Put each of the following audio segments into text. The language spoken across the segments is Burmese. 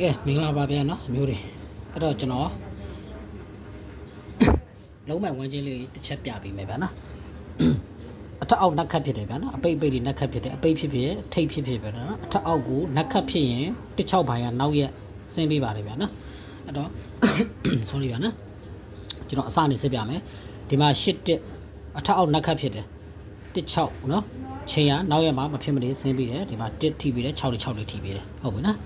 ကဲမင်္ဂလာပါဗျာနော်အမျိုးတွေအဲ့တော့ကျွန်တော်လုံးမိုင်ဝန်းချင်းလေးတစ်ချက်ပြပေးမယ်ဗျာနော်အထက်အောက်နက်ခတ်ဖြစ်တယ်ဗျာနော်အပိတ်အပိတ်တွေနက်ခတ်ဖြစ်တယ်အပိတ်ဖြစ်ဖြစ်ထိတ်ဖြစ်ဖြစ်ဗျာနော်အထက်အောက်ကိုနက်ခတ်ဖြစ်ရင်တစ်ချောက်ဘိုင်ကနောက်ရက်ဆင်းပေးပါတယ်ဗျာနော်အဲ့တော့ sorry ဗျာနော်ကျွန်တော်အစနေစစ်ပြမယ်ဒီမှာရှစ်တစ်အထက်အောက်နက်ခတ်ဖြစ်တယ်တစ်ချောက်နော်ချိန်ရနောက်ရက်မှာမဖြစ်မနေဆင်းပေးတယ်ဒီမှာတစ်ထိပေးတယ်6လေး6လေးထိပေးတယ်ဟုတ်ပြီနော်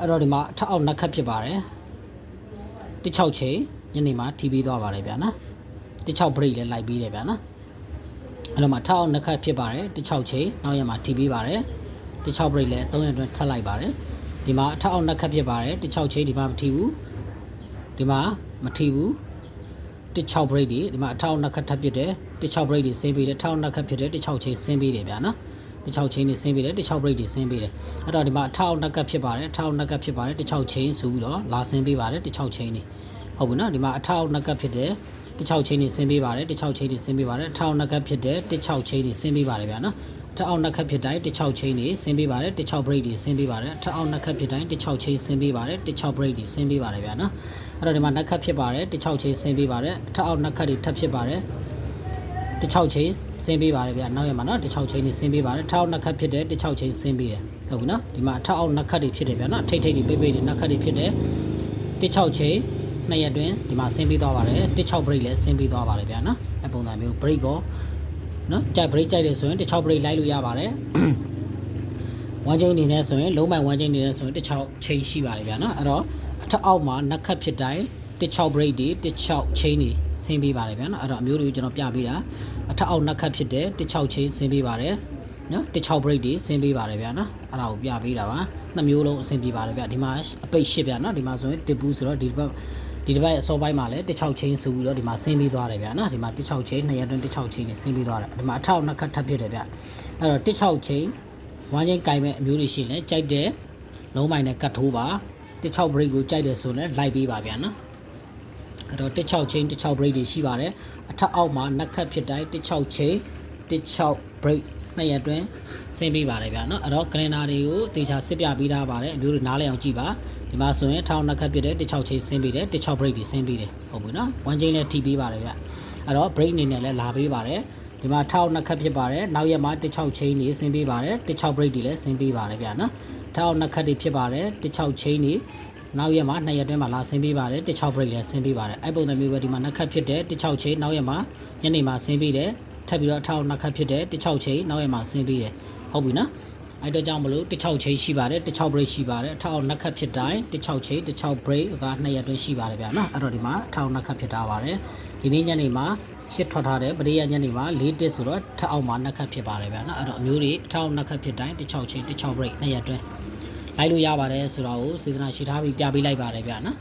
အဲ့တော့ဒီမှာအထက်အောက်နက်ခတ်ဖြစ်ပါတယ်တစ်6ချိန်ညနေမှာထိပြီးသွားပါတယ်ဗျာနော်တစ်6 break လည်းလိုက်ပြီးတယ်ဗျာနော်အဲ့တော့မှာအထက်အောက်နက်ခတ်ဖြစ်ပါတယ်တစ်6ချိန်နောက်ရက်မှာထိပြီးပါတယ်တစ်6 break လည်း3ရက်အတွင်းထပ်လိုက်ပါတယ်ဒီမှာအထက်အောက်နက်ခတ်ဖြစ်ပါတယ်တစ်6ချိန်ဒီမှာမထိဘူးဒီမှာမထိဘူးတစ်6 break ဒီဒီမှာအထက်အောက်နက်ခတ်ထပ်ဖြစ်တယ်တစ်6 break တွေဆင်းပြီးတယ်အထက်အောက်နက်ခတ်ဖြစ်တယ်တစ်6ချိန်ဆင်းပြီးတယ်ဗျာနော် တစ်6ချင်းနေဆင်းပေးတယ်တစ်6 break တွေဆင်းပေးတယ်အဲ့တော့ဒီမှာအထောက်နှက်ကပ်ဖြစ်ပါတယ်အထောက်နှက်ကပ်ဖြစ်ပါတယ်တစ်6ချင်းဆိုပြီးတော့လာဆင်းပေးပါတယ်တစ်6ချင်းနေဟုတ်ပြီနော်ဒီမှာအထောက်နှက်ကပ်ဖြစ်တယ်တစ်6ချင်းနေဆင်းပေးပါတယ်တစ်6ချင်းနေဆင်းပေးပါတယ်အထောက်နှက်ကပ်ဖြစ်တယ်တစ်6ချင်းနေဆင်းပေးပါတယ်ဗျာနော်အထောက်နှက်ကပ်ဖြစ်တိုင်းတစ်6ချင်းနေဆင်းပေးပါတယ်တစ်6 break တွေဆင်းပေးပါတယ်အထောက်နှက်ကပ်ဖြစ်တိုင်းတစ်6ချင်းဆင်းပေးပါတယ်တစ်6 break တွေဆင်းပေးပါတယ်ဗျာနော်အဲ့တော့ဒီမှာနှက်ကပ်ဖြစ်ပါတယ်တစ်6ချင်းဆင်းပေးပါတယ်အထောက်နှက်ကပ်တွေထပ်ဖြစ်ပါတယ် တစ်6ချိန်ဆင်းပေးပါတယ်ဗျာနောက်ရမှာနော်တစ်6ချိန်နေဆင်းပေးပါတယ်ထောက်နှစ်ခတ်ဖြစ်တယ်တစ်6ချိန်ဆင်းပေးတယ်ဟုတ်ပြီနော်ဒီမှာအထောက်အောက်နှစ်ခတ်တွေဖြစ်တယ်ဗျာနော်ထိတ်ထိတ်တွေပိတ်ပိတ်တွေနှစ်ခတ်တွေဖြစ်တယ်တစ်6ချိန်နှစ်ရက်တွင်ဒီမှာဆင်းပေးသွားပါတယ်တစ်6 break လည်းဆင်းပေးသွားပါတယ်ဗျာနော်အပုံစံမျိုး break ကိုနော်ကြိုက် break ကြိုက်တယ်ဆိုရင်တစ်6 break လိုက်လို့ရပါတယ်ဝမ်းချင်းအနေနဲ့ဆိုရင်လုံးမိုင်ဝမ်းချင်းအနေနဲ့ဆိုရင်တစ်6ချိန်ရှိပါတယ်ဗျာနော်အဲ့တော့အထက်အောက်မှာနှစ်ခတ်ဖြစ်တိုင်းတစ်6 break တွေတစ်6ချိန်တွေ ဆင်းပေးပါတယ်ဗျာနော်အဲ့တော့အမျိုးတွေကိုကျွန်တော်ပြပေးတာအထက်အောက်နှစ်ခတ်ဖြစ်တဲ့တစ်6ချိန်ဆင်းပေးပါတယ်နော်တစ်6 break တွေဆင်းပေးပါတယ်ဗျာနော်အဲ့ဒါကိုပြပေးတာပါနှစ်မျိုးလုံးအဆင်ပြေပါတယ်ဗျာဒီမှာအပိတ်ရှစ်ဗျာနော်ဒီမှာဆိုရင်တစ်ဘူးဆိုတော့ဒီတစ်ပတ်ဒီတစ်ပတ်အစောပိုင်းမှာလည်းတစ်6ချိန်ဆိုပြီးတော့ဒီမှာဆင်းပေးသွားတယ်ဗျာနော်ဒီမှာတစ်6ချိန်နှစ်ရက်တွင်တစ်6ချိန်နဲ့ဆင်းပေးသွားတယ်ဒီမှာအထက်အောက်နှစ်ခတ်ထပ်ဖြစ်တယ်ဗျအဲ့တော့တစ်6ချိန်ဝမ်းချင်းကင်မဲ့အမျိုးတွေရှိရင်လည်းကြိုက်တဲ့လုံးမိုင်နဲ့ကတ်ထိုးပါတစ်6 break ကိုကြိုက်တယ်ဆိုရင်လည်းလိုက်ပေးပါဗျာနော် အဲ့တော့16ချင်း16 break တွေရှိပါတယ်အထက်အောက်မှာနှက်ခတ်ဖြစ်တိုင်း16ချင်း16 break နှစ်ရက်အတွင်းဆင်းပေးပါတယ်ဗျာနော်အဲ့တော့ကလင်နာတွေကိုတေချာစစ်ပြပေးထားပါတယ်အမျိုးတွေနားလည်အောင်ကြည့်ပါဒီမှာဆိုရင်ထောင်းနှက်ခတ်ဖြစ်တဲ့16ချင်းဆင်းပေးတယ်16 break တွေဆင်းပေးတယ်ဟုတ်ပြီနော်1ချင်းလည်းထိပေးပါတယ်ဗျအဲ့တော့ break အနေနဲ့လည်းလာပေးပါတယ်ဒီမှာထောက်နှစ်ခတ်ဖြစ်ပါတယ်နောက်ရက်မှာ16 chain တွေဆင်းပေးပါတယ်16 break တွေလည်းဆင်းပေးပါတယ်ဗျာနော်ထောက်နှစ်ခတ်တွေဖြစ်ပါတယ်16 chain တွေ နောက်ရက်မှာ2ရက်တွင်းမှာလာဆင်းပေးပါတယ်16 break လည်းဆင်းပေးပါတယ်အဲ့ပုံစံမျိုးပဲဒီမှာနှစ်ခတ်ဖြစ်တဲ့16 chain နောက်ရက်မှာညနေမှာဆင်းပေးတယ်ထပ်ပြီးတော့ထောက်နှစ်ခတ်ဖြစ်တဲ့16 chain နောက်ရက်မှာဆင်းပေးတယ်ဟုတ်ပြီနော်အဲ့တော့ကြောင့်မလို့16 chain ရှိပါတယ်16 break ရှိပါတယ်အထောက်နှစ်ခတ်ဖြစ်တိုင်း16 chain 16 break က2ရက်တွင်းရှိပါတယ်ဗျာနော်အဲ့တော့ဒီမှာအထောက်နှစ်ခတ်ဖြစ်တာပါတယ်ဒီနေ့ညနေမှာရှစ်ထွက်ထားတယ်ပရိယညနေမှာ၄တစ်ဆိုတော့ထပ်အောင်မှာနှစ်ခတ်ဖြစ်ပါတယ်ဗျာနော်အဲ့တော့အမျိုးတွေအထောက်နှစ်ခတ်ဖြစ်တိုင်း16 chain 16 break 2ရက်တွင်း လိုက်လို့ရပါတယ်ဆိုတာကိုစေတနာရှိထားပြီးပြပေးလိုက်ပါတယ်ဗျာနော်